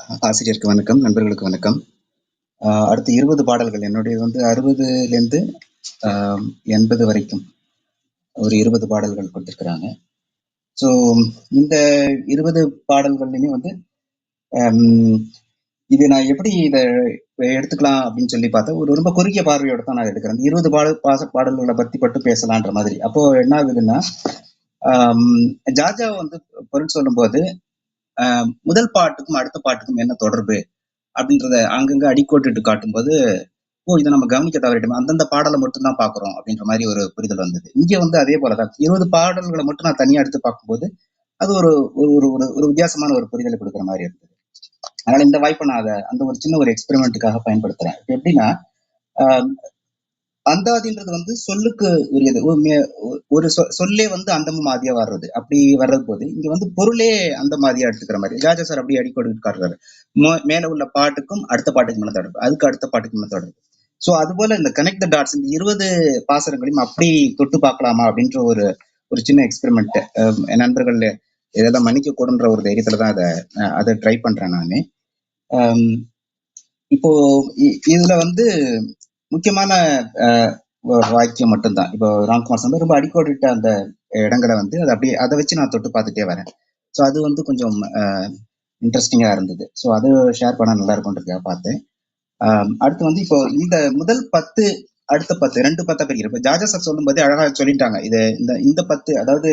ஆசிரியருக்கு வணக்கம், நண்பர்களுக்கு வணக்கம். அடுத்து 20 பாடல்கள் என்னுடைய வந்து அறுபதுலேருந்து எண்பது வரைக்கும் ஒரு 20 பாடல்கள் கொடுத்துருக்குறாங்க ஸோ இந்த இருபது பாடல்கள்லையுமே வந்து இது நான் எப்படி இதை எடுத்துக்கலாம் அப்படின்னு சொல்லி பார்த்தா, ஒரு ரொம்ப குறுகிய பார்வையோட தான் நான் எடுக்கிறேன். 20 பாடல் பாச பாடல்களை பற்றி மட்டும் பேசலான்ற மாதிரி. அப்போ என்ன ஆகுதுன்னா, ஜாஜா வந்து பொருள் சொல்லும்போது, முதல் பாட்டுக்கும், அடுத்த பாட்டுக்கும் என்ன தொடர்பு? அப்படின்றத அங்கங்க அடிக்கோடிட்டு காட்டும்போது, ஓ! இதை நம்ம கவனிக்க தவறிட்டோம் அந்தந்த பாடலை மட்டும் தான் பாக்குறோம் அப்படின்ற மாதிரி ஒரு புரிதல் வந்தது. இங்க வந்து அதே போலதான் இருபது பாடல்களை மட்டும் நான் தனியா எடுத்து பார்க்கும்போது, அது ஒரு ஒரு ஒரு ஒரு ஒரு வித்தியாசமான ஒரு புரிதலை கொடுக்குற மாதிரி இருந்தது. அதனால இந்த வாய்ப்பை நான் அதை அந்த ஒரு சின்ன ஒரு எக்ஸ்பெரிமெண்ட்டுக்காக பயன்படுத்துறேன். எப்படின்னா, அந்தாதின்றது வந்து சொல்லுக்கு உரியது. ஒரு மே ஒரு சொ சொல்லே வந்து அந்தமும் மாதிரியா வர்றது. அப்படி வர்றது போது இங்க வந்து பொருளே அந்த மாதிரியா எடுத்துக்கிற மாதிரி ராஜா சார் அப்படியே அடிக்கடி காட்டுறாரு. மேல உள்ள பாட்டுக்கும், அடுத்த பாட்டுக்கும் என்ன தொடர்பு? அதுக்கு அடுத்த பாட்டுக்கு என்ன தொடர்பு? ஸோ அதுபோல இந்த கனெக்ட் த டாட்ஸ் இந்த 20 பாசரங்களையும் அப்படி தொட்டு பார்க்கலாமா? அப்படின்ற ஒரு ஒரு சின்ன எக்ஸ்பெரிமெண்ட் என் நண்பர்கள் இதெல்லாம் மன்னிக்கக்கூடுன்ற ஒரு தைரியத்துல தான் அதை அதை ட்ரை பண்றேன் நானு. இப்போ இ இதுல வந்து முக்கியமான வாக்கியம் மட்டும்தான் இப்போ ராம்குமார் சொன்ன ரொம்ப அடிக்கோடிட்ட அந்த இடங்களை வந்து அதை அப்படியே அதை வச்சு நான் தொட்டு பார்த்துட்டே வரேன். ஸோ அது வந்து கொஞ்சம் இன்ட்ரெஸ்டிங்காக இருந்தது. ஸோ அது ஷேர் பண்ணால் நல்லா இருக்கும்ன்றதுக்காக பார்த்தேன். அடுத்து வந்து இப்போ இந்த முதல் 10 அடுத்த 10 2 10 பிரிக்கிறேன். இப்போ ஜாஜா சார் சொல்லும்போதே அழகாக சொல்லிட்டாங்க. இது இந்த இந்த 10 அதாவது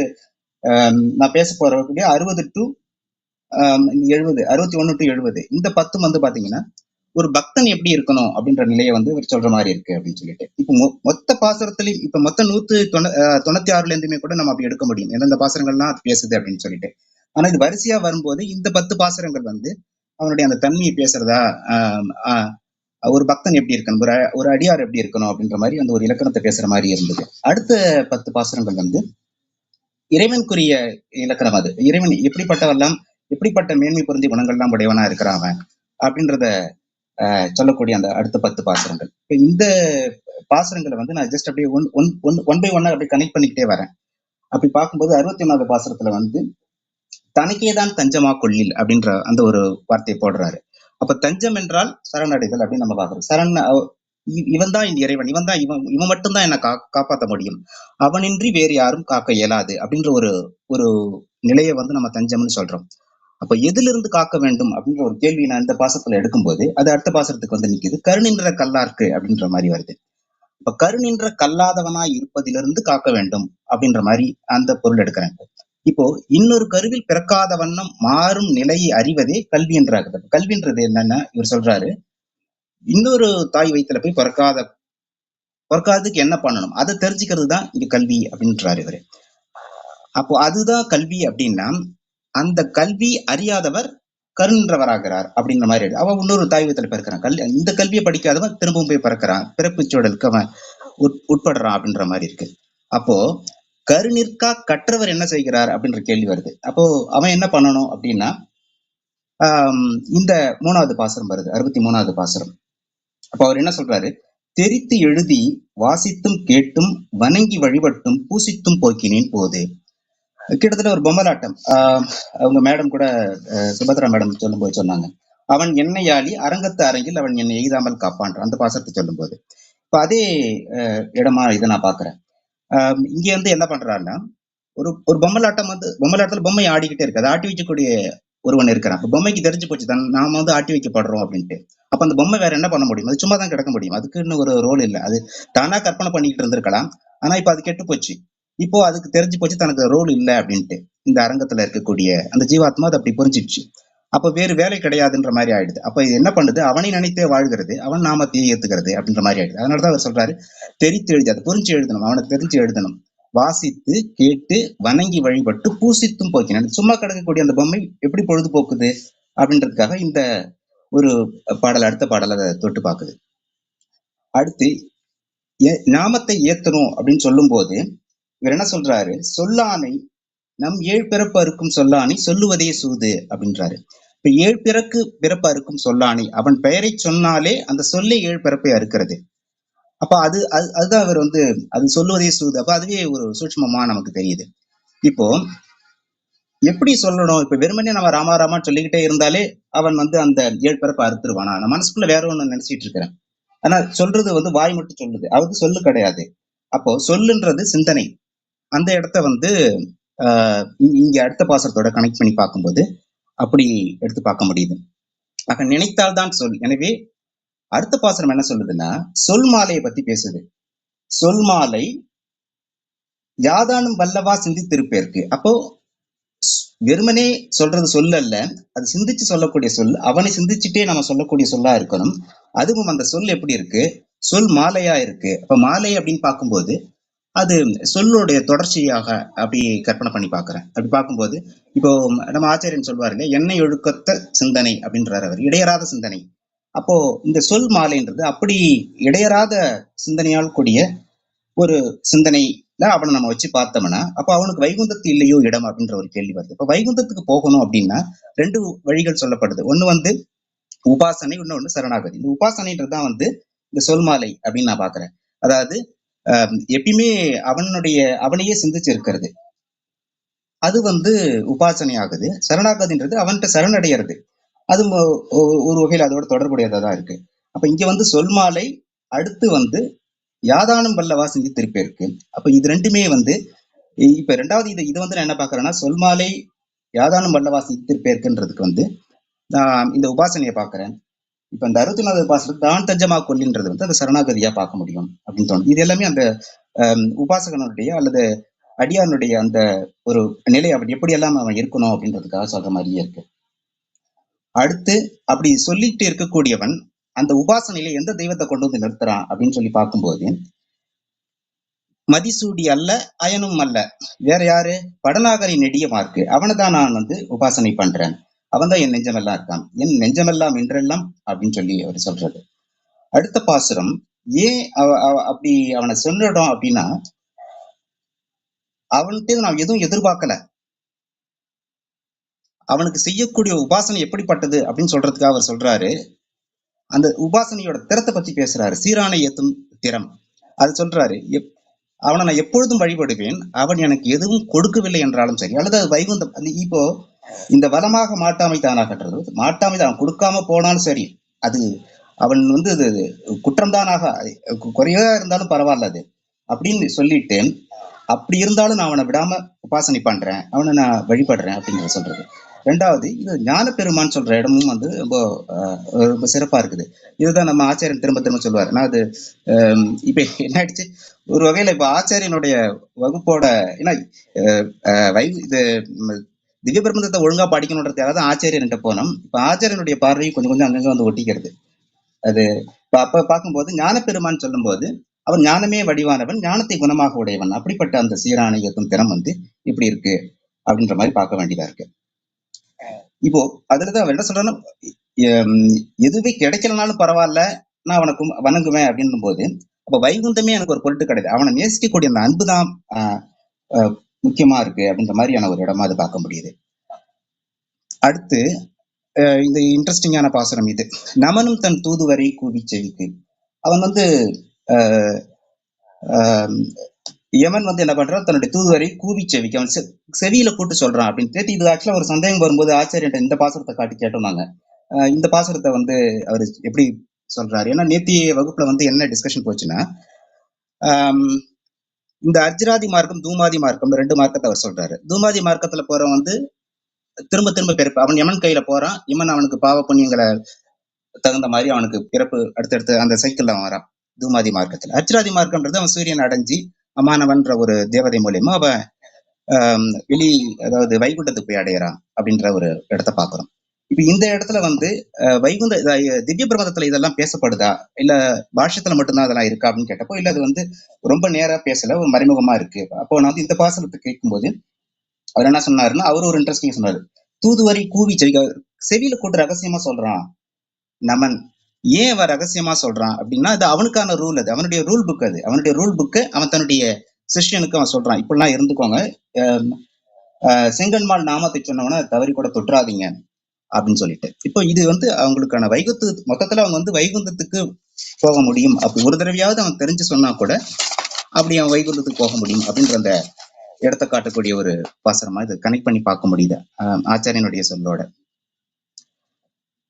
நான் பேச போறக்கூடிய அறுபது டு எழுபது அறுபத்தி ஒன்று டு எழுபது இந்த 10 வந்து பார்த்தீங்கன்னா, ஒரு பக்தன் எப்படி இருக்கணும் அப்படின்ற நிலைய வந்து இவர் சொல்ற மாதிரி இருக்கு அப்படின்னு சொல்லிட்டு. இப்போ மொ மொத்த பாசரத்துலயும் இப்ப மொத்த நூத்து தொண்ணூத்தி ஆறுல இருந்துமே கூட நம்ம அப்படி எடுக்க முடியும். எந்தெந்த பாசரங்கள்லாம் அது பேசுது அப்படின்னு சொல்லிட்டு. ஆனா இது வரிசையா வரும்போது இந்த பத்து பாசரங்கள் வந்து அவனுடைய அந்த தன்மையை பேசுறதா, ஒரு பக்தன் எப்படி இருக்கணும்? ஒரு ஒரு அடியார் எப்படி இருக்கணும்? அப்படின்ற மாதிரி அந்த ஒரு இலக்கணத்தை பேசுற மாதிரி இருந்தது. அடுத்த பத்து பாசரங்கள் வந்து இறைவனுக்குரிய இலக்கணம் அது. இறைவன் எப்படிப்பட்டவெல்லாம் எப்படிப்பட்ட மேன்மை பொருந்திய குணங்கள்லாம் உடையவனா இருக்கிறான் அவன்? அப்படின்றத சொல்லக்கூடிய அந்த அடுத்த 10 பாசுரங்கள். இப்ப இந்த பாசரங்களை வந்து நான் ஜஸ்ட் அப்படியே one one one one by ஒன்னா அப்படியே கனெக்ட் பண்ணிக்கிட்டே வரேன். அப்படி பார்க்கும்போது 61வது பாசுரத்துல வந்து, "தனக்கே தான் தஞ்சமா கொள்ளில்" அப்படின்ற அந்த ஒரு வார்த்தையை போடுறாரு. அப்ப தஞ்சம் என்றால் சரணடைதல் அப்படின்னு நம்ம பாக்குறோம் சரண் இவன் தான் இந்த இறைவன். இவன் தான் இவன் இவன் மட்டும்தான் என்னை கா காப்பாத்த முடியும். அவனின்றி வேறு யாரும் காக்க இயலாது அப்படின்ற ஒரு ஒரு நிலையை வந்து நம்ம தஞ்சம்னு சொல்றோம். அப்ப எதிலிருந்து காக்க வேண்டும் அப்படின்ற ஒரு கேள்வி நான் இந்த பாசத்துல எடுக்கும்போது, அது அடுத்த பாசத்துக்கு வந்து நிக்குது. கருணின்ற கல்லார்க்கு" அப்படின்ற மாதிரி வருது. இப்ப கருணின்ற கல்லாதவனா இருப்பதிலிருந்து காக்க வேண்டும் அப்படின்ற மாதிரி அந்த பொருள் எடுக்கிறேன். இப்போ இன்னொரு கருவில் பிறக்காத வண்ணம் மாறும் நிலையை அறிவதே கல்வி என்றாகுது. கல்வின்றது என்னன்னா, இவர் சொல்றாரு, இன்னொரு தாய் வயித்துல போய் பிறக்காத பிறக்காததுக்கு என்ன பண்ணணும்? அதை தெரிஞ்சுக்கிறது தான் இங்க கல்வி அப்படின்றாரு இவரு. அப்போ அதுதான் கல்வி அப்படின்னா, அந்த கல்வி அறியாதவர் கருன்றவராகிறார் அப்படின்ற மாதிரி அவன் இன்னொரு தாய்வத்தில் பிறக்கிறான். கல் இந்த கல்வியை படிக்காதவன் திரும்பவும் போய் பிறக்கிறான். பிறப்புச் சூழலுக்கு அவன் உட் உட்படுறான் அப்படின்ற மாதிரி இருக்கு. அப்போ கருநிற்கா கற்றவர் என்ன செய்கிறார் அப்படின்ற கேள்வி வருது. அப்போ அவன் என்ன பண்ணணும் அப்படின்னா, ஆஹ் இந்த மூணாவது பாசரம் வருது. அறுபத்தி மூணாவது பாசரம் அப்போ அவர் என்ன சொல்றாரு? "தெரித்து எழுதி வாசித்தும் கேட்டும் வணங்கி வழிபட்டும் பூசித்தும் போக்கினேன் போது." கிட்டத்தட்ட ஒரு பொம்மலாட்டம். அவங்க மேடம் கூட சுபத்ரா மேடம் சொல்லும்போது சொன்னாங்க. "அவன் என்னை என்னையாளி அரங்கத்து அரங்கில் அவன் என்னை எய்தாமல் காப்பான்ற" அந்த பாசத்தை சொல்லும்போது. இப்ப அதே இடமா இதை நான் பாக்குறேன் அ இங்க வந்து என்ன பண்றாருன்னா, ஒரு ஒரு பொம்மலாட்டம் வந்து பொம்மலாட்டத்துல பொம்மை ஆடிக்கிட்டே இருக்கு. அதை ஆட்டி வைக்கக்கூடிய ஒருவன் இருக்கிறான். அப்ப பொம்மைக்கு தெரிஞ்சு போச்சு தான் நாம வந்து ஆட்டி வைக்கப்படுறோம் அப்படின்ட்டு. அப்ப அந்த பொம்மை வேற என்ன பண்ண முடியும்? அது சும்மா தான் கிடக்க முடியும். அதுக்குன்னு ஒரு ரோல் இல்ல. அது தானா கற்பனை பண்ணிக்கிட்டு இருந்திருக்கலாம். ஆனா இப்ப அது கெட்டு போச்சு. இப்போ அதுக்கு தெரிஞ்சு போச்சு தனக்கு ரோல் இல்லை அப்படின்ட்டு. இந்த அரங்கத்துல இருக்கக்கூடிய அந்த ஜீவாத்மா அது அப்படி புரிஞ்சிடுச்சு. அப்ப வேறு வேலை கிடையாதுன்ற மாதிரி ஆயிடுது. அப்ப இது என்ன பண்ணுது? அவனை நினைத்தே வாழ்கிறது. அவன் நாமத்தையே ஏத்துக்கிறது அப்படின்ற மாதிரி ஆயிடுது. அதனால தான் அவர் சொல்றாரு, தெரித்து எழுதி அதை புரிஞ்சு எழுதணும். அவனை தெரிஞ்சு எழுதணும். வாசித்து, கேட்டு, வணங்கி வழிபட்டு பூசித்தும் போக்கினான். சும்மா கிடக்கக்கூடிய அந்த பொம்மை எப்படி பொழுது போக்குது? அப்படின்றதுக்காக இந்த ஒரு பாடல் அடுத்த பாடலை அதை தொட்டு பாக்குது. அடுத்து நாமத்தை ஏத்தணும் அப்படின்னு சொல்லும்போது, இவர் என்ன சொல்றாரு? "சொல்லானை நம் ஏழ் பிறப்பு அறுக்கும் சொல்லானை சொல்லுவதே சூது" அப்படின்றாரு. இப்ப ஏழ் பிறக்கு பிறப்பு அறுக்கும் சொல்லானை அவன் பெயரை சொன்னாலே அந்த சொல்லே ஏழு பிறப்பை அறுக்கிறது. அப்ப அது அது அதுதான் அவர் வந்து அது சொல்லுவதே சூது. அப்ப அதுவே ஒரு சூட்சுமமா நமக்கு தெரியுது. இப்போ எப்படி சொல்லணும் இப்ப வெறுமனே நம்ம ராமா ராமான்னு சொல்லிக்கிட்டே இருந்தாலே அவன் வந்து அந்த ஏழு பிறப்பை அறுத்துருவானா நான் மனசுக்குள்ள வேற ஒண்ணு நினைச்சிட்டு இருக்கிறேன் ஆனா சொல்றது வந்து வாய் மட்டும் சொல்லுது அவருக்கு சொல்லு கிடையாது அப்போ சொல்லுன்றது சிந்தனை அந்த இடத்த வந்து ஆஹ் இங்க அடுத்த பாசத்தோட கனெக்ட் பண்ணி பார்க்கும்போது அப்படி எடுத்து பார்க்க முடியுது. ஆக நினைத்தால்தான் சொல். எனவே அடுத்த பாசனம் என்ன சொல்லுதுன்னா சொல் மாலையை பத்தி பேசுது. சொல் மாலை யாதானும் வல்லவா சிந்தித்திருப்பேருக்கு அப்போ வெறுமனே சொல்றது சொல் அல்ல அது சிந்திச்சு சொல்லக்கூடிய சொல் அவனை சிந்திச்சுட்டே நம்ம சொல்லக்கூடிய சொல்லா இருக்கணும். அதுவும் அந்த சொல் எப்படி இருக்கு? சொல் மாலையா இருக்கு. அப்ப மாலை அப்படின்னு பார்க்கும்போது அது சொல்லுடைய தொடர்ச்சியாக அப்படி கற்பனை பண்ணி பார்க்குறேன். அப்படி பார்க்கும்போது இப்போ நம்ம ஆச்சாரியன் சொல்வார் இல்லையா எண்ணெய் ஒழுக்கத்த சிந்தனை அப்படின்றார் அவர். இடையறாத சிந்தனை. அப்போ இந்த சொல் மாலைன்றது அப்படி இடையறாத சிந்தனையால் கூடிய ஒரு சிந்தனையில அவனை நம்ம வச்சு பார்த்தோம்னா அப்போ அவனுக்கு வைகுந்தத்து இல்லையோ இடம் அப்படின்ற ஒரு கேள்வி வருது. இப்போ வைகுந்தத்துக்கு போகணும் அப்படின்னா ரெண்டு வழிகள் சொல்லப்படுது. ஒன்று வந்து உபாசனை இன்னொன்று சரணாகதி. இந்த உபாசனைன்றது தான் வந்து இந்த சொல்மாலை அப்படின்னு நான் பார்க்குறேன். அதாவது எப்பயுமே அவனுடைய அவனையே சிந்திச்சு இருக்கிறது. அது வந்து உபாசனை ஆகுது சரணாகதின்றது அவன்கிட்ட சரணடைகிறது அது ஒரு வகையில் அதோட தொடர்புடையதா தான் இருக்கு. அப்ப இங்க வந்து சொல்மாலை அடுத்து வந்து யாதானம் பல்லவா சிந்தித்திருப்பே இருக்கு. அப்ப இது ரெண்டுமே வந்து இப்ப ரெண்டாவது இது இது வந்து நான் என்ன பாக்குறேன்னா சொல்மாலை யாதானம் பல்லவா சிந்தித்திருப்பே இருக்குன்றதுக்கு வந்து நான் இந்த உபாசனையை பாக்குறேன் இப்ப இந்த அறுபத்தி நாலாவது தான் தஞ்சமா கொல்லின்றது வந்து அந்த சரணாகதியா பார்க்க முடியும் அப்படின்னு தோணும். இது எல்லாமே அந்த உபாசகனுடைய அல்லது அடியானுடைய அந்த ஒரு நிலை அப்படி எப்படி எல்லாம் அவன் இருக்கணும் அப்படின்றதுக்காக சொல்ற மாதிரியே இருக்கு. அடுத்து அப்படி சொல்லிட்டு இருக்கக்கூடியவன் அந்த உபாசனையில எந்த தெய்வத்தை கொண்டு வந்து நிறுத்துறான் அப்படின்னு சொல்லி பார்க்கும்போது மதிசூடி அல்ல அயனும் அல்ல. வேற யாரு? படநாகரி நெடிய மார்க்கு அவனை தான் நான் வந்து உபாசனை பண்றேன். அவன் தான் என் நெஞ்சமெல்லாம் இருக்கான். என் நெஞ்சமெல்லாம் இன்றெல்லாம் அப்படின்னு சொல்லி அவர் சொல்றது அடுத்த பாசுரம் ஏன் அவ- அப்படி அவனை சொல்லிடும் அப்படின்னா அவன்கிட்ட நான் எதுவும் எதிர்பார்க்கல. அவனுக்கு செய்யக்கூடிய உபாசனை எப்படிப்பட்டது அப்படின்னு சொல்றதுக்காக அவர் சொல்றாரு. அந்த உபாசனையோட திறத்தை பத்தி பேசுறாரு. சீரானை ஏத்தும் திறம். அது சொல்றாரு அவனை நான் எப்பொழுதும் வழிபடுவேன் அவன் எனக்கு எதுவும் கொடுக்கவில்லை என்றாலும் சரி அல்லது அது வைகுந்தம் இப்போ இந்த வளமாக மாட்டாமை தானாகன்றது மாட்டாமை தான் கொடுக்காம போனாலும் சரி அது அவன் வந்து அது குற்றம் குறைவா இருந்தாலும் பரவாயில்ல அது. அப்படின்னு சொல்லிட்டு அப்படி இருந்தாலும் நான் அவனை விடாம உபாசனை பண்றேன் அவனை நான் வழிபடுறேன் அப்படிங்கிறத சொல்றது. ரெண்டாவது இது ஞான பெருமான் சொல்ற இடமும் வந்து ரொம்ப ஆஹ், ரொம்ப சிறப்பா இருக்குது. இதுதான் நம்ம ஆச்சாரியன் திரும்ப திரும்ப சொல்லுவார் நான் அது இப்ப என்ன ஆயிடுச்சு? ஒரு வகையில இப்ப ஆச்சாரியனுடைய வகுப்போட ஏன்னா ஆஹ், ஆஹ், வை இது திவ்ய பிரபந்தத்தை ஒழுங்கா படிக்கணுன்றதுக்காக தான் ஆச்சாரியன்கிட்ட போனோம். இப்ப ஆச்சாரியனுடைய பார்வையும் கொஞ்சம் கொஞ்சம் அங்கங்க வந்து ஒட்டிக்கிறது. அது இப்ப அப்ப பார்க்கும்போது ஞானப்பெருமான் சொல்லும்போது அவன் ஞானமே வடிவானவன் ஞானத்தை குணமாக உடையவன். அப்படிப்பட்ட அந்த சீரான இயக்கும் திறம் வந்து இப்படி இருக்கு அப்படின்ற மாதிரி பார்க்க வேண்டியதா இருக்கு. இப்போ அதுலதான் அவர் என்ன சொல்றான்னா எதுவே கிடைக்கலனாலும் பரவாயில்ல நான் அவனுக்கு வணங்குவேன் அப்படின்னும் போது அப்ப வைகுந்தமே எனக்கு ஒரு பொருட்டு கிடையாது. அவனை நேசிக்கக்கூடிய அந்த அன்பு தான் ஆஹ், முக்கியமா இருக்கு அப்படின்ற மாதிரியான ஒரு இடமா அது பார்க்க முடியுது. அடுத்து இந்த இன்ட்ரெஸ்டிங்கான பாசனம் இது. நமனும் தன் தூதுவரை கூவி செவிக்கு அவன் வந்து ஆஹ், ஆஹ், யமன் வந்து என்ன பண்றான்? தன்னுடைய தூதுவரை கூவி செவிக்கு அவன் செ- செவியில கூட்டு சொல்றான் அப்படின்னு நேத்து இது ஆக்சுவலா ஒரு சந்தேகம் வரும்போது ஆச்சாரியன் இந்த பாசனத்தை காட்டி கேட்டோம் நாங்க இந்த பாசனத்தை வந்து அவர் எப்படி சொல்றாரு? ஏன்னா நேத்திய வகுப்புல வந்து என்ன டிஸ்கஷன் போச்சுன்னா இந்த அர்ஜராதி மார்க்கம் தூமாதி மார்க்கம் ரெண்டு மார்க்கத்தை அவர் சொல்றாரு. தூமாதி மார்க்கத்துல போறவன் வந்து திரும்ப திரும்ப பிறப்பு அவன் யமன் கையில போறான் யமன் அவனுக்கு பாவ புண்ணியங்களை தகுந்த மாதிரி அவனுக்கு பிறப்பு அடுத்தடுத்து அந்த சைக்கிள்ல அவன் வரான் தூமாதி மார்க்கத்துல. அர்ஜிராதி மார்க்கம்ன்றது அவன் சூரியன் அடைஞ்சி அமானவன்ற ஒரு தேவதை மூலியமா அவன் வெளி அதாவது வைகுண்டத்துக்கு போய் அடையிறான் அப்படின்ற ஒரு இடத்த பாக்குறோம் இப்ப இந்த இடத்துல வந்து அஹ், வைகுந்த திவ்ய பிரபந்தத்துல இதெல்லாம் பேசப்படுதா? இல்ல பாஷ்யத்துல மட்டும்தான் அதெல்லாம் இருக்கா அப்படின்னு கேட்டப்போ இல்ல அது வந்து ரொம்ப நேரா பேசல ஒரு மறைமுகமா இருக்கு. அப்போ நான் வந்து இந்த பாசனத்தை கேட்கும்போது அவர் என்ன சொன்னாருன்னா அவர் ஒரு இன்ட்ரெஸ்டிங் சொன்னாரு. தூதுவரி கூவி செவிக்க செவியில கூட்டு ரகசியமா சொல்றான். நமன் ஏன் அவன் ரகசியமா சொல்றான் அப்படின்னா அது அவனுக்கான ரூல் அது அவனுடைய ரூல் புக் அது. அவனுடைய ரூல் புக்கு அவன் தன்னுடைய சிஷ்யனுக்கு அவன் சொல்றான். இப்படிலாம் இருந்துக்கோங்க. அஹ் அஹ் செங்கன்மால் நாமத்தை சொன்னவன தவறி கூட தொற்றாதீங்க. அப்படின்னு சொல்லிட்டு. இப்போ இது வந்து அவங்களுக்கான வைகுத்து மொத்தத்துல அவங்க வந்து வைகுந்தத்துக்கு போக முடியும். அப்படி ஒரு தடவையாவது அவன் தெரிஞ்சு சொன்னா கூட அப்படி அவன் வைகுந்தத்துக்கு போக முடியும் அப்படின்ற அந்த இடத்தை காட்டக்கூடிய ஒரு பாசனமா இது கனெக்ட் பண்ணி பார்க்க முடியுது. ஆஹ் ஆச்சாரியனுடைய சொல்லோட.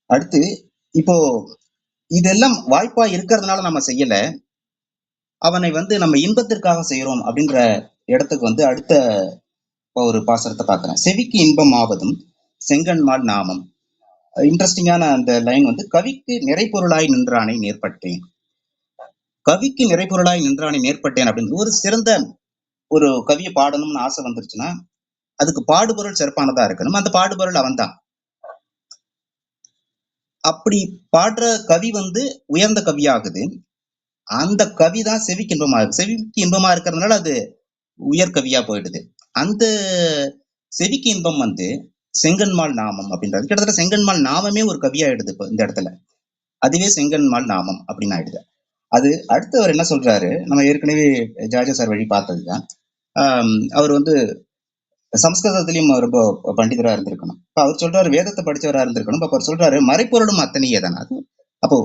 அடுத்து இப்போ இதெல்லாம் வாய்ப்பா இருக்கிறதுனால நம்ம செய்யல. அவனை வந்து நம்ம இன்பத்திற்காக செய்யறோம் அப்படின்ற இடத்துக்கு வந்து அடுத்த ஒரு பாசனத்தை பார்க்கிறேன். செவிக்கு இன்பம் ஆவதும் செங்கன்மால் நாமம். இன்ட்ரெஸ்டிங்கான அந்த லைன் வந்து கவிக்கு நிறைப்பொருளாய் நின்றானை நேர்பட்டேன். கவிக்கு நிறைப்பொருளாய் நின்றானை நேர்பட்டேன் அப்படின்னு ஒரு சிறந்த ஒரு கவியை பாடணும்னு ஆசை வந்துருச்சுன்னா அதுக்கு பாடுபொருள் சிறப்பானதா இருக்கணும். அந்த பாடுபொருள் அவன்தான். அப்படி பாடுற கவி வந்து உயர்ந்த கவியாகுது. அந்த கவி தான் செவிக்கு இன்பமா இருக்கு செவிக்கு இன்பமா இருக்கிறதுனால அது உயர் கவியா போயிடுது. அந்த செவிக்கு இன்பம் வந்து செங்கன்மால் நாமம் அப்படின்றது கிட்டத்தட்ட செங்கன்மால் நாமமே ஒரு கவியாயிடுது இப்போ இந்த இடத்துல. அதுவே செங்கன்மால் நாமம் அப்படின்னு ஆயிடுது. அது அடுத்தவர் என்ன சொல்றாரு? நம்ம ஏற்கனவே ஜாஜா சார் வழி பார்த்ததுதான். அவர் வந்து சம்ஸ்கிருதத்திலையும் ரொம்ப பண்டிதரா இருந்திருக்கணும். இப்போ அவர் சொல்றாரு வேதத்தை படிச்சவரா இருந்திருக்கணும். அப்ப அவர் சொல்றாரு மறைப்பொருளும் அத்தனையே தானே அது? அப்போ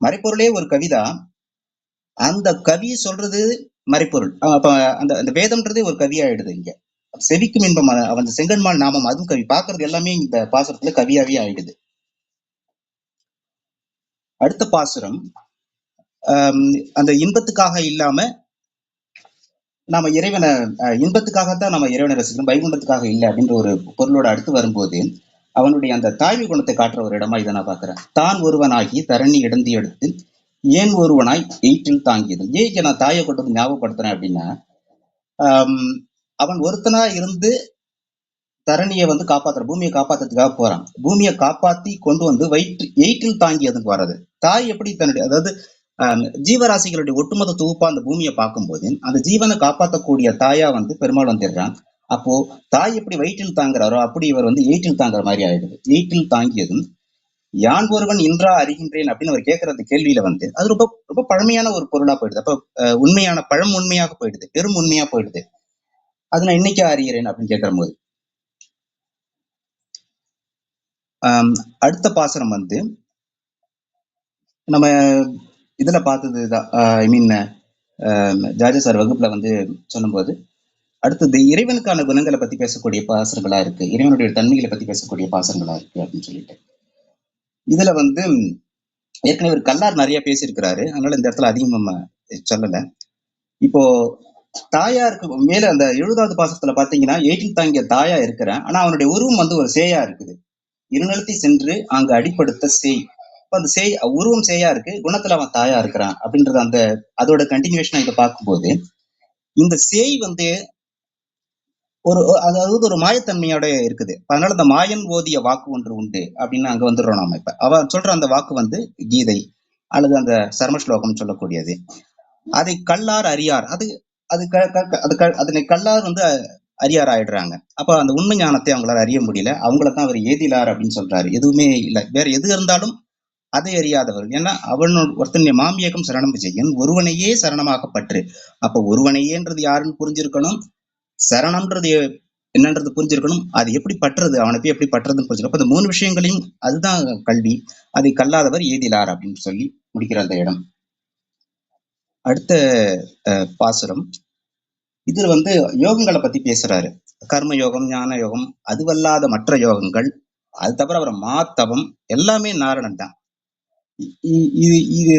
மறைப்பொருளே ஒரு கவிதா அந்த கவி சொல்றது மறைப்பொருள். அப்போ அப்ப அந்த அந்த வேதம்ன்றதே ஒரு கவியாயிடுது இங்க. செவிக்கும் இன்பம் அவன் செங்கன்மால் நாமம் அதுவும் கவி. பாக்குறது எல்லாமே இந்த பாசுரத்துல கவியாவே ஆயிடுது. அடுத்த பாசுரம் அந்த இன்பத்துக்காக இல்லாம நாம இறைவனை இன்பத்துக்காகத்தான் நம்ம இறைவனை ரசிக்கணும் வைகுண்டத்துக்காக இல்லை அப்படின்ற ஒரு பொருளோட அடுத்து வரும்போது அவனுடைய அந்த தாய்மை குணத்தை காட்டுற ஒரு இடமா இதை நான் பாக்குறேன் தான் ஒருவனாகி தரணி இடந்து எடுத்து ஏன் ஒருவனாய் எயிட்டில் தாங்கியது ஏன் நான் தாயை கொண்டு வந்து ஞாபகப்படுத்துறேன் அப்படின்னா அவன் ஒருத்தனா இருந்து தரணியை வந்து காப்பாத்துற பூமியை காப்பாத்துறதுக்காக போறான். பூமியை காப்பாத்தி கொண்டு வந்து வயிற்று எயிட்டில் தாங்கி அதுக்கு வர்றது. தாய் எப்படி தன்னுடைய அதாவது ஜீவராசிகளுடைய ஒட்டுமொத்த தொகுப்பா அந்த பூமியை பார்க்கும்போது அந்த ஜீவனை காப்பாற்றக்கூடிய தாயா வந்து பெருமாள் வந்துடுறான் அப்போ தாய் எப்படி வயிற்றில் தாங்குறாரோ அப்படி இவர் வந்து எயிட்டில் தாங்குற மாதிரி ஆயிடுது. எயிட்டில் தாங்கியதும் யான் ஒருவன் இன்றா அறிகின்றேன் அப்படின்னு அவர் கேட்கிற அந்த கேள்வியில வந்து அது ரொம்ப ரொம்ப பழமையான ஒரு பொருளா போயிடுது. அப்ப உண்மையான பழம் உண்மையாக போயிடுது பெரும் உண்மையா போயிடுது. அது நான் இன்னைக்கு அறிகிறேன் அப்படின்னு கேட்கிற போது அடுத்த பாசனம் வந்து நம்ம இதுல பார்த்ததுதான் ஐ மீன் ஜாஜா சார் வகுப்புல வந்து சொல்லும்போது அடுத்தது இறைவனுக்கான குணங்களை பத்தி பேசக்கூடிய பாசனங்களா இருக்கு. இறைவனுடைய தன்மைகளை பத்தி பேசக்கூடிய பாசனங்களா இருக்கு அப்படின்னு சொல்லிட்டு. இதுல வந்து ஏற்கனவே ஒரு கல்லார் நிறைய பேசியிருக்கிறாரு. அதனால இந்த இடத்துல அதிகம் நம்ம சொல்லலை. இப்போ தாயாருக்கு மேல அந்த எழுபதாவது பாசத்துல பாத்தீங்கன்னா எயிட்டில் தாங்கிய தாயா இருக்கிறேன். ஆனா அவனுடைய உருவம் வந்து ஒரு சேயா இருக்குது. இருநிலத்தை சென்று அங்கு அடிப்படுத்த சேய். அந்த சேய் உருவம் சேயா இருக்கு குணத்துல அவன் தாயா இருக்கிறான் அப்படின்றது அந்த அதோட கண்டினியூஷனா இதை பார்க்கும்போது இந்த சேய் வந்து ஒரு அதாவது ஒரு மாயத்தன்மையோட இருக்குது. அதனால அந்த மாயன் ஓதிய வாக்கு ஒன்று உண்டு அப்படின்னு அங்க வந்துடுறோம் நாம இப்ப. அவ சொல்ற அந்த வாக்கு வந்து கீதை அல்லது அந்த சர்மஸ்லோகம் சொல்லக்கூடியது. அதை கல்லார் அறியார். அது அது க- அது க- அதனை கல்லார் வந்து அறியார் ஆயிடுறாங்க அப்ப அந்த உண்மை ஞானத்தை அவங்களால அறிய முடியல. அவங்கள தான் அவர் ஏதிலார் அப்படின்னு சொல்றாரு. எதுவுமே இல்லை. வேற எது இருந்தாலும் அதை அறியாதவர். ஏன்னா அவன் ஒருத்தனுடைய மாமியகம் சரணம் செய்யும். ஒருவனையே சரணமாக பற்று அப்ப ஒருவனையேன்றது யாருன்னு புரிஞ்சிருக்கணும். சரணம்ன்றது என்னன்றது புரிஞ்சிருக்கணும். அது எப்படி பற்றுறது அவனை போய் எப்படி பற்றுறதுன்னு புரிஞ்சிருக்கணும். அப்ப இந்த மூணு விஷயங்களையும் அதுதான் கல்வி. அதை கல்லாதவர் ஏதிலார் அப்படின்னு சொல்லி முடிக்கிற அந்த இடம். அடுத்த பாசுரம். இதுல வந்து யோகங்களை பத்தி பேசுறாரு. கர்ம யோகம் ஞான யோகம் அதுவல்லாத மற்ற யோகங்கள் அது தவிர அவர் மாத்தவம் எல்லாமே நாரணன் தான். இது இது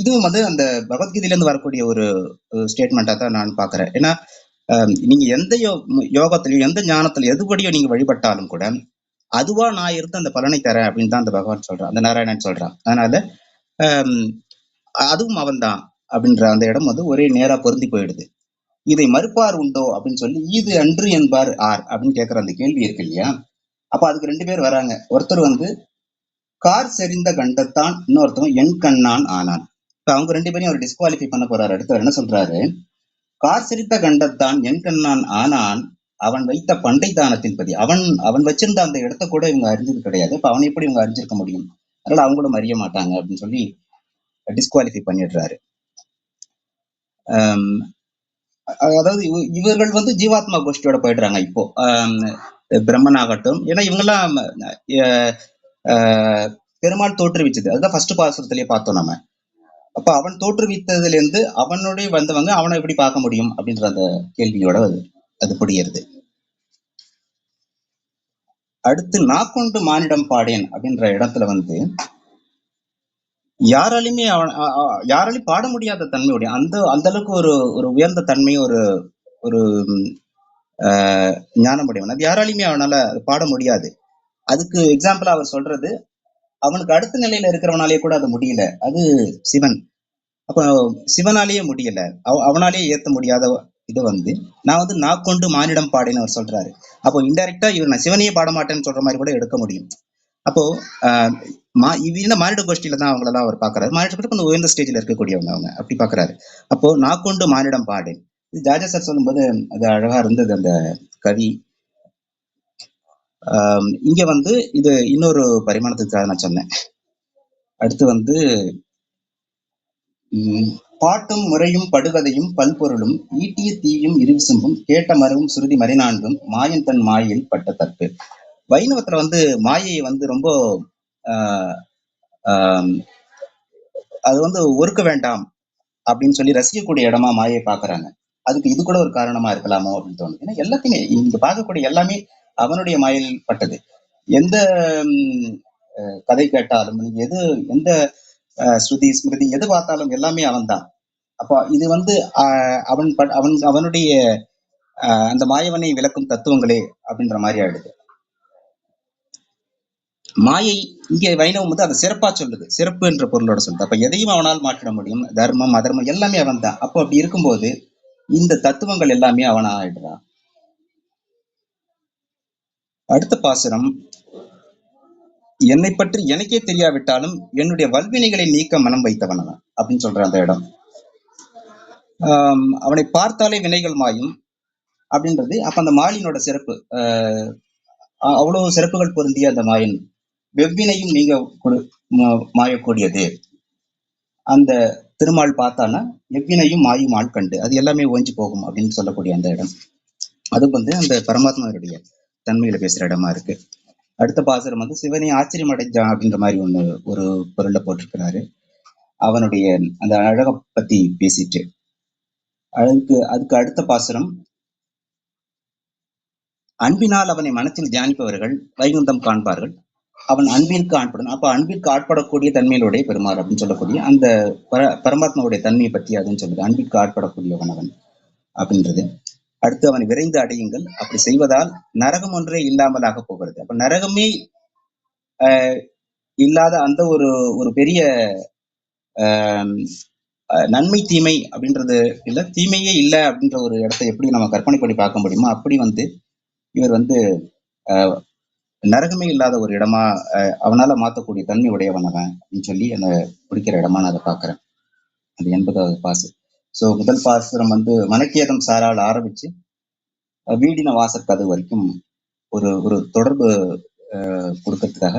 இதுவும் வந்து அந்த பகவத்கீதையில இருந்து வரக்கூடிய ஒரு ஸ்டேட்மெண்டா தான் நான் பாக்குறேன் ஏன்னா அஹ், நீங்க எந்த யோ யோகத்திலையும் எந்த ஞானத்துல எதுபடியோ நீங்க வழிபட்டாலும் கூட அதுவா நான் இருந்து அந்த பலனை தரேன் அப்படின்னு தான் அந்த பகவான் சொல்றான். அந்த நாராயணன் சொல்றான். அதனால அதுவும் அதுவும் அவன்தான் அப்படின்ற அந்த இடம் வந்து ஒரே நேரா பொருந்தி போயிடுது. இதை மறுப்பார் உண்டோ அப்படின்னு சொல்லி இது அன்று என்பார் ஆர் அப்படின்னு கேட்கிற அந்த கேள்வி இருக்கு இல்லையா? அப்ப அதுக்கு ரெண்டு பேர் வராங்க. ஒருத்தர் வந்து கார் செறிந்த கண்டத்தான் இன்னொருத்தவன் என் கண்ணான் ஆனான் இப்ப அவங்க ரெண்டு பேரையும் அவர் டிஸ்குவாலிஃபை பண்ண போறாரு. அடுத்தவர் என்ன சொல்றாரு? கார் செறித்த கண்டத்தான் என் கண்ணான் ஆனான் அவன் வைத்த பண்டை தானத்தின் பதி அவன் அவன் வச்சிருந்த அந்த இடத்த கூட இவங்க அறிஞ்சது கிடையாது. இப்போ அவனை எப்படி இவங்க அறிஞ்சிருக்க முடியும்? அதனால அவங்களும் அறிய மாட்டாங்க அப்படின்னு சொல்லி டிஸ்குவாலிஃபை பண்ணிடுறாரு. Um, அதாவது இவர்கள் வந்து ஜீவாத்மா கோஷ்டியோட போயிடுறாங்க இப்போ. Um, பிரம்மன் ஆகட்டும் ஏன்னா இவங்கெல்லாம் பெருமாள் தோற்றுவிச்சது. அதுதான் ஃபர்ஸ்ட் பாசுரத்திலேயே பார்த்தோம் நம்ம அப்ப அவன் தோற்றுவித்ததுல இருந்து அவனுடைய வந்தவங்க அவனை எப்படி பார்க்க முடியும் அப்படின்ற அந்த கேள்வியோட அது அது புரியுறது அடுத்து நாக்கொண்டு மானிடம் பாடேன் அப்படின்ற இடத்துல வந்து யாராலையுமே அவன் யாராலையும் பாட முடியாத தன்மையுடைய அந்த அந்த அளவுக்கு ஒரு ஒரு உயர்ந்த தன்மை ஒரு ஒரு ம், ஆஹ், ஞானமுடையவன். அது யாராலையுமே அவனால பாட முடியாது. அதுக்கு எக்ஸாம்பிள் அவர் சொல்றது அவனுக்கு அடுத்த நிலையில இருக்கிறவனாலே கூட அது முடியல. அது சிவன். அப்போ சிவனாலேயே முடியல. அவ அவனாலேயே ஏத்த முடியாத இது வந்து நான் வந்து நான் கொண்டு மானிடம் பாடேன்னு அவர் சொல்றாரு. அப்போ இன்டெரக்டா இவர் நான் சிவனையே பாட மாட்டேன்னு சொல்ற மாதிரி கூட எடுக்க முடியும். அப்போ ஆஹ், மா இந்த மானிட கோஷ்டியில தான் அவங்களெல்லாம் அவர் பாக்குறாரு. மானிட கோஷ்டி கொஞ்சம் உயர்ந்த ஸ்டேஜ்ல இருக்கக்கூடியவங்க அவங்க. அப்படி பாக்குறாரு. அப்போ நான் கொண்டு மானிடம் பாடேன். இது ஜாஜா சார் சொல்லும்போது அது அழகா இருந்தது அந்த கவி. இங்க வந்து இது இன்னொரு பரிமாணத்துக்காக நான் சொன்னேன். அடுத்து வந்து உம், பாட்டும் முறையும் படுகதையும் பல்பொருளும் ஈட்டிய தீயும் இருவிசும்பும் கேட்ட மரவும் சுருதி மறைநான்கும் மாயன் தன் மாயில் பட்ட தற்பு வைணவத்துல வந்து மாயை வந்து ரொம்ப ஆஹ் ஆஹ் அது வந்து ஒருக்க வேண்டாம் அப்படின்னு சொல்லி ரசிக்கக்கூடிய இடமா மாயை பாக்குறாங்க அதுக்கு இது கூட ஒரு காரணமா இருக்கலாமோ அப்படின்னு தோணுது. ஏன்னா எல்லாத்தையுமே இங்க பார்க்கக்கூடிய எல்லாமே அவனுடைய மாயில் பட்டது. எந்த அஹ், கதை கேட்டாலும் நீங்க எது எந்த அஹ், ஸ்ருதி ஸ்மிருதி எது பார்த்தாலும் எல்லாமே அவன்தான். அப்போ இது வந்து ஆஹ், அவன் அவன் அவனுடைய அந்த மாயவனை விளக்கும் தத்துவங்களே அப்படின்ற மாதிரி ஆயிடுது. மாயை இங்கே வைணவம் வந்து அதை சிறப்பா சொல்லுது. சிறப்பு என்ற பொருளோட சொல்லுது. அப்ப எதையும் அவனால் மாற்றிட முடியும். தர்மம் அதர்மம் எல்லாமே அவன் தான் அப்போ அப்படி இருக்கும்போது இந்த தத்துவங்கள் எல்லாமே அவனா ஆயிடுறான் அடுத்த பாசுரம். என்னை பற்றி எனக்கே தெரியாவிட்டாலும் என்னுடைய வல்வினைகளை நீக்க மனம் வைத்தவன் அவன் அப்படின்னு சொல்ற அந்த இடம். ஆஹ் அவனை பார்த்தாலே வினைகள் மாயும் அப்படின்றது. அப்ப அந்த மாலினோட சிறப்பு அவ்வளவு சிறப்புகள் பொருந்திய அந்த மாயின் வெவ்வினையும் நீங்க மா- மாயக்கூடியது. அந்த திருமால் பார்த்தானா எவ்வினையும் மாயும் ஆள் கண்டு அது எல்லாமே ஓஞ்சி போகும் அப்படின்னு சொல்லக்கூடிய அந்த இடம். அது வந்து அந்த பரமாத்மாவுடைய தன்மையில பேசுற இடமா இருக்கு. அடுத்த பாசுரம் வந்து சிவனை ஆச்சரியம் அடைஞ்சான் அப்படின்ற மாதிரி ஒண்ணு ஒரு பொருள்ல போட்டிருக்கிறாரு. அவனுடைய அந்த அழகை பத்தி பேசிட்டு அதுக்கு அதுக்கு அடுத்த பாசுரம் அன்பினால் அவனை மனத்தில் தியானிப்பவர்கள் வைகுந்தம் காண்பார்கள். அவன் அன்பிற்கு ஆட்படும். அப்ப அன்பிற்கு ஆட்படக்கூடிய தன்மையிலுடைய பெருமாள் அப்படின்னு சொல்லக்கூடிய அந்த பர பரமாத்மாவுடைய தன்மையை பற்றி அதுன்னு சொல்லுது. அன்பிற்கு ஆட்படக்கூடியவன் அவன் அப்படின்றது. அடுத்து அவனை விரைந்து அடையுங்கள். அப்படி செய்வதால் நரகம் ஒன்றே இல்லாமலாக போகிறது. அப்ப நரகமே அஹ் இல்லாத அந்த ஒரு ஒரு பெரிய ஆஹ், அஹ், நன்மை தீமை அப்படின்றது இல்ல. தீமையே இல்லை அப்படின்ற ஒரு இடத்தை எப்படி நம்ம கற்பனை பண்ணி பார்க்க முடியுமோ அப்படி வந்து இவர் வந்து அஹ் நரகமே இல்லாத ஒரு இடமா அவனால மாத்தக்கூடிய தன்மை உடையவன் அவன் அப்படின்னு சொல்லி அந்த பிடிக்கிற இடமா நான் அதை பாக்குறேன் அது எண்பதாவது பாசு. சோ முதல் பாசுரம் வந்து மனக்கேதம் சாரால் ஆரம்பிச்சு வீடின வாசற்கது வரைக்கும் ஒரு ஒரு தொடர்பு கொடுக்கறதுக்காக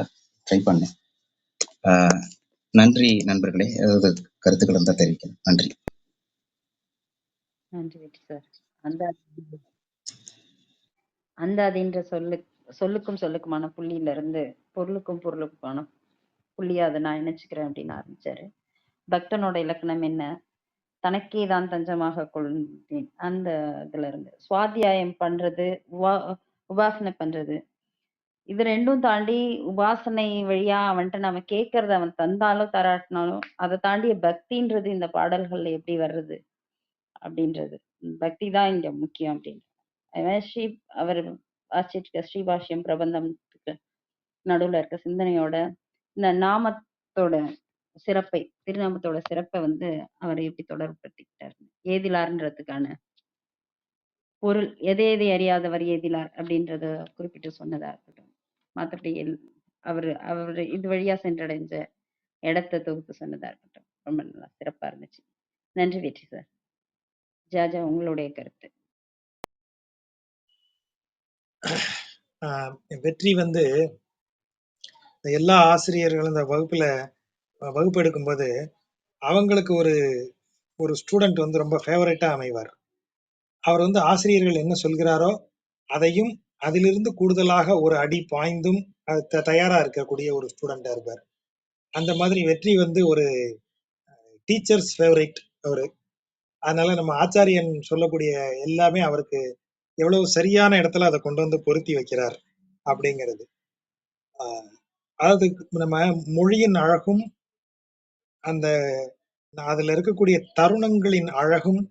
ட்ரை பண்ணேன். நன்றி நண்பர்களே. ஏதாவது கருத்துக்கள் இருந்தால் தெரிவிக்கிறேன் நன்றி. நன்றி சார். அந்த அந்தாதின்ற சொல்லுக்கு சொல்லுக்கும் சொல்லுக்குமான புள்ளியில இருந்து பொருளுக்கும் பொருளுக்குமான புள்ளியா அதை நான் இணைச்சுக்கிறேன் அப்படின்னு ஆரம்பிச்சாரு. பக்தனோட இலக்கணம் என்ன? தனக்கே தான் தஞ்சமாக கொள்ந்தேன் அந்த இதுல இருந்து சுவாத்தியாயம் பண்றது உபா உபாசனை பண்றது. இது ரெண்டும் தாண்டி உபாசனை வழியா அவன்கிட்ட நம்ம கேட்கறத அவன் தந்தாலும் தராட்டினாலும் அதை தாண்டிய பக்தின்றது இந்த பாடல்கள்ல எப்படி வர்றது அப்படின்றது. பக்தி தான் இங்க முக்கியம் அப்படின்னு. அவர் வாசிச்சிருக்க ஸ்ரீபாஷ்யம் பிரபந்தத்துக்கு நடுவுல இருக்க சிந்தனையோட இந்த நாமத்தோட சிறப்பை திருநாமத்தோட சிறப்பை வந்து அவர் எப்படி தொடர்புபடுத்திக்கிட்டார்? ஏதிலார்ன்றதுக்கான பொருள் எதை எதை அறியாதவர் ஏதிலார் அப்படின்றத குறிப்பிட்டு சொன்னதா இருக்கட்டும். மற்றபடி அவர் அவர் இது வழியா சென்றடைஞ்ச இடத்தை தொகுத்து சொன்னதா இருக்கட்டும். ரொம்ப நல்லா சிறப்பா இருந்துச்சு. நன்றி வெற்றி சார். ஜாஜா உங்களுடைய கருத்து. வெற்றி வந்து எல்லா ஆசிரியர்களும் இந்த வகுப்புல வகுப்பு எடுக்கும்போது அவங்களுக்கு ஒரு ஒரு ஸ்டூடெண்ட் வந்து ரொம்ப ஃபேவரட்டா அமைவார். அவர் வந்து ஆசிரியர்கள் என்ன சொல்கிறாரோ அதையும் அதிலிருந்து கூடுதலாக ஒரு அடி பாய்ந்தும் அது த- தயாரா இருக்கக்கூடிய ஒரு ஸ்டூடெண்டா இருப்பார். அந்த மாதிரி வெற்றி வந்து ஒரு டீச்சர்ஸ் ஃபேவரேட் அவரு. அதனால நம்ம ஆச்சாரியன் சொல்லக்கூடிய எல்லாமே அவருக்கு எவ்வளவு சரியான இடத்துல அதை கொண்டு வந்து பொருத்தி வைக்கிறார் அப்படிங்கிறது. ஆஹ் அதாவது நம்ம மொழியின் அழகும் அந்த அதுல இருக்கக்கூடிய தருணங்களின் அழகும்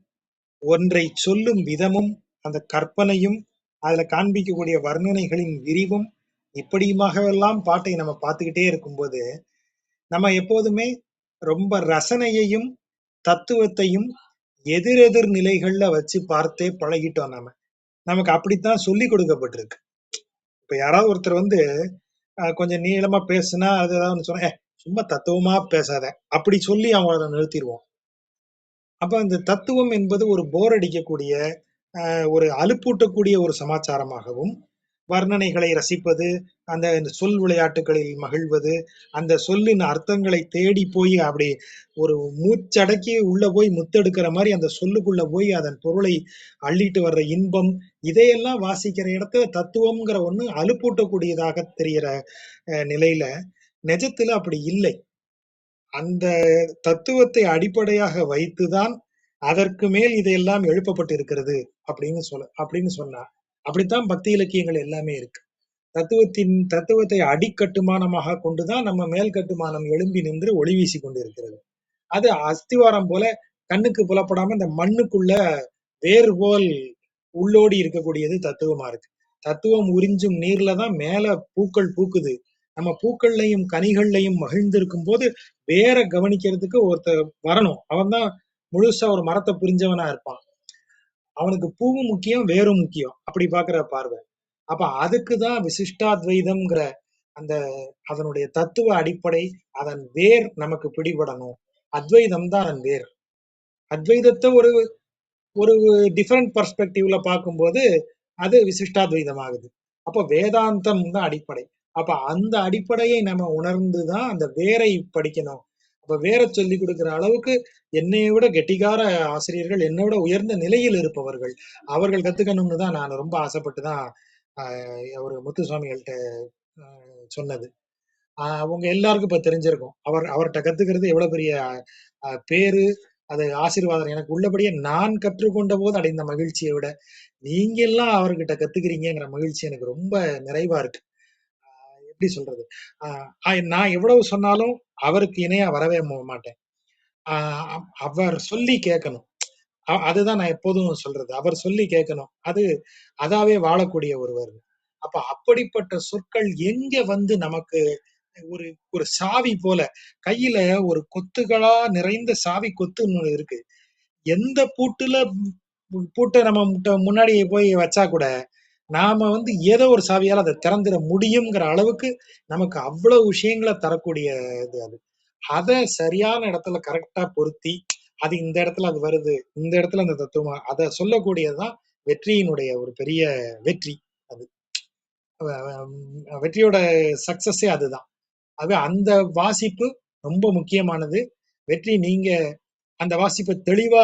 ஒன்றை சொல்லும் விதமும் அந்த கற்பனையும் அதுல காண்பிக்கக்கூடிய வர்ணனைகளின் விரிவும் இப்படியுமாகவெல்லாம் பாட்டை நம்ம பார்த்துக்கிட்டே இருக்கும்போது நம்ம எப்போதுமே ரொம்ப ரசனையையும் தத்துவத்தையும் எதிரெதிர் நிலைகள்ல வச்சு பார்த்தே பழகிட்டோம் நம்ம நமக்கு அப்படித்தான் சொல்லி கொடுக்கப்பட்டிருக்கு. இப்ப யாராவது ஒருத்தர் வந்து அஹ், கொஞ்சம் நீளமா பேசுனா அது ஏதாவது ஒண்ணு சொன்னா சும்மா தத்துவமா பேசாத. அப்படி சொல்லி அவங்கள நிறுத்திடுவோம். அப்ப இந்த தத்துவம் என்பது ஒரு போர் அடிக்கக்கூடிய அஹ், ஒரு அலுப்பூட்டக்கூடிய ஒரு சமாச்சாரமாகவும் வர்ணனைகளை ரசிப்பது அந்த சொல் விளையாட்டுகளில் மகிழ்வது அந்த சொல்லின் அர்த்தங்களை தேடி போய் அப்படி ஒரு மூச்சடக்கி உள்ள போய் முத்தெடுக்கிற மாதிரி அந்த சொல்லுக்குள்ள போய் அதன் பொருளை அள்ளிட்டு வர்ற இன்பம் இதையெல்லாம் வாசிக்கிற இடத்துல தத்துவம்ங்கிற ஒண்ணு அலுப்பூட்டக்கூடியதாக தெரிகிற நிலையில நிஜத்துல அப்படி இல்லை. அந்த தத்துவத்தை அடிப்படையாக வைத்துதான் அதற்கு மேல் இதையெல்லாம் எழுப்பப்பட்டிருக்கிறது அப்படின்னு சொல்ல அப்படின்னு சொன்னா அப்படித்தான் பக்தி இலக்கியங்கள் எல்லாமே இருக்கு. தத்துவத்தின் தத்துவத்தை அடிக்கட்டுமானமாக கொண்டுதான் நம்ம மேல் கட்டுமானம் எழும்பி நின்று ஒளி வீசி கொண்டிருக்கிறது. அது அஸ்திவாரம் போல கண்ணுக்கு புலப்படாம இந்த மண்ணுக்குள்ள வேர் போல் உள்ளோடி இருக்கக்கூடியது தத்துவமா இருக்கு. தத்துவம் உறிஞ்சும் நீர்ல தான் மேல பூக்கள் பூக்குது. நம்ம பூக்கள்லையும் கனிகள்லையும் மகிழ்ந்திருக்கும் போது வேற கவனிக்கிறதுக்கு ஒருத்தர் வரணும். அவன் தான் முழுசா ஒரு மரத்தை புரிஞ்சவனா இருப்பான். அவனுக்கு பூவும் முக்கியம் வேரும் முக்கியம். அப்படி பாக்குற பார்வை. அப்ப அதுக்குதான் விசிஷ்டாத்வைதம்ங்கிற அந்த அதனுடைய தத்துவ அடிப்படை அதன் வேர் நமக்கு பிடிபடணும். அத்வைதம் தான் அதன் வேர். அத்வைதத்தை ஒரு ஒரு டிஃப்ரெண்ட் பர்ஸ்பெக்டிவ்ல பார்க்கும்போது அது விசிஷ்டாத்வைதம் ஆகுது அப்ப வேதாந்தம் தான் அடிப்படை. அப்ப அந்த அடிப்படையை நம்ம உணர்ந்துதான் அந்த வேரை படிக்கணும். அப்ப வேற சொல்லி கொடுக்கிற அளவுக்கு என்னை விட கெட்டிகார ஆசிரியர்கள் என்னை விட உயர்ந்த நிலையில் இருப்பவர்கள் அவர்கள் கத்துக்கணும்னு தான் நான் ரொம்ப ஆசைப்பட்டு தான் ஒரு முத்துசுவாமிகள்கிட்ட ஆஹ் சொன்னது. ஆஹ் அவங்க எல்லாருக்கும் இப்ப தெரிஞ்சிருக்கும். அவர் அவர்கிட்ட கத்துக்கிறது எவ்வளவு பெரிய பேரு அது ஆசீர்வாதம். எனக்கு உள்ளபடியே நான் கற்றுக்கொண்ட போது அடைந்த மகிழ்ச்சியை விட நீங்க எல்லாம் அவர்கிட்ட கத்துக்கிறீங்கிற மகிழ்ச்சி எனக்கு ரொம்ப நிறைவா இருக்கு. எப்படி சொல்றது? நான் எவ்வளவு சொன்னாலும் அவருக்கு இணையா வரவே மாட்டேன். ஆஹ் அவர் சொல்லி கேட்கணும். அதுதான் நான் எப்போதும் சொல்றது. அவர் சொல்லி கேட்கணும். அது அதாவே வாழக்கூடிய ஒருவர். அப்ப அப்படிப்பட்ட சொற்கள் எங்க வந்து நமக்கு ஒரு ஒரு சாவி போல கையில ஒரு கொத்துகளா நிறைந்த சாவி கொத்துன்னு ஒண்ணு இருக்கு. எந்த பூட்டுல பூட்டை நம்ம முன்னாடியே முன்னாடி போய் வச்சா கூட நாம வந்து ஏதோ ஒரு சாவியால அதை திறந்துட முடியுங்கிற அளவுக்கு நமக்கு அவ்வளவு விஷயங்களை தரக்கூடிய இது அது. அதை சரியான இடத்துல கரெக்டா பொருத்தி அது இந்த இடத்துல அது வருது இந்த இடத்துல அந்த தத்துவம் அதை சொல்லக்கூடியதுதான் வெற்றியினுடைய ஒரு பெரிய வெற்றி அது. வெற்றியோட சக்சஸே அதுதான். அது அந்த வாசிப்பு ரொம்ப முக்கியமானது. வெற்றி நீங்க அந்த வாசிப்பை தெளிவா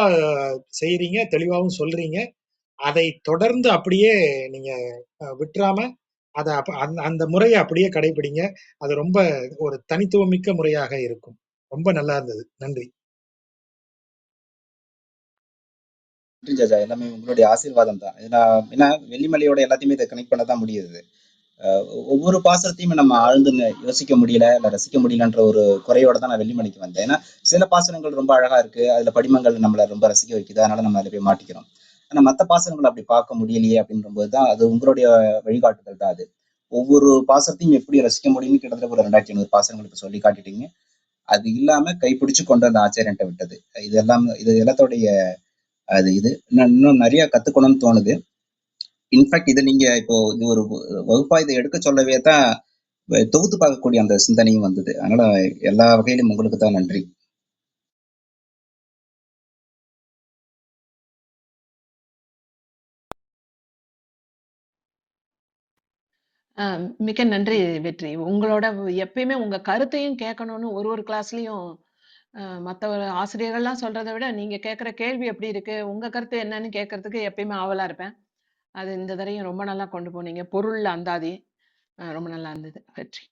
செய்யறீங்க தெளிவாகவும் சொல்றீங்க. அதை தொடர்ந்து அப்படியே நீங்க விட்டுறாம அதை அந்த அந்த முறையை அப்படியே கடைபிடிங்க அது ரொம்ப ஒரு தனித்துவமிக்க முறையாக இருக்கும். ரொம்ப நல்லா இருந்தது. நன்றி. நன்றி ஜாஜா. எல்லாமே உங்களுடைய ஆசீர்வாதம் தான். ஏன்னா ஏன்னா வெள்ளிமலையோட எல்லாத்தையுமே இதை கனெக்ட் பண்ண தான் முடியுது. அஹ் ஒவ்வொரு பாசனத்தையுமே நம்ம ஆழ்ந்து யோசிக்க முடியல இல்ல ரசிக்க முடியலன்ற ஒரு குறையோட தான் நான் வெள்ளிமலைக்கு வந்தேன். ஏன்னா சில பாசனங்கள் ரொம்ப அழகா இருக்கு. அதுல படிமங்கள் நம்மளை ரொம்ப ரசிக்க வைக்குது. அதனால நம்ம அதில் போய் மாட்டிக்கிறோம். ஆனா மத்த பாசனங்கள் அப்படி பார்க்க முடியலையே அப்படின்ற போது தான் அது உங்களுடைய வழிகாட்டுதல் தான் அது. ஒவ்வொரு பாசனத்தையும் எப்படி ரசிக்க முடியும்னு கிட்டத்தட்ட ஒரு ரெண்டாயிரத்தி ஐநூறு பாசனங்கள் இப்ப சொல்லி காட்டிட்டீங்க. அது இல்லாம கைப்பிடிச்சு கொண்டு வந்த ஆச்சாரியன்ட்ட விட்டது. இது எல்லாம் இது எல்லாத்தோடைய அது இது. இன்னும் இன்னும் நிறைய கத்துக்கணும்னு தோணுது. இன்ஃபேக்ட் இதை நீங்க இப்போ இது ஒரு வகுப்பா இதை எடுக்க சொல்லவே தான் தொகுத்து பார்க்கக்கூடிய அந்த சிந்தனையும் வந்தது. அதனால எல்லா வகையிலும் உங்களுக்கு தான் நன்றி. மிக மிக்க நன்றி வெற்றி. உங்களோட எப்பயுமே உங்க கருத்தையும் கேட்கணும்னு ஒரு ஒரு கிளாஸ்லயும் மற்ற ஆசிரியர்கள்லாம் சொல்றத விட, நீங்க கேட்குற கேள்வி எப்படி இருக்கு? உங்க கருத்து என்னன்னு கேட்கறதுக்கு எப்பயுமே ஆவலா இருப்பேன். அது இந்த தடவையும் ரொம்ப நல்லா கொண்டு போனீங்க. பொருள் அந்தாதி. ரொம்ப நல்லா இருந்தது. வெற்றி.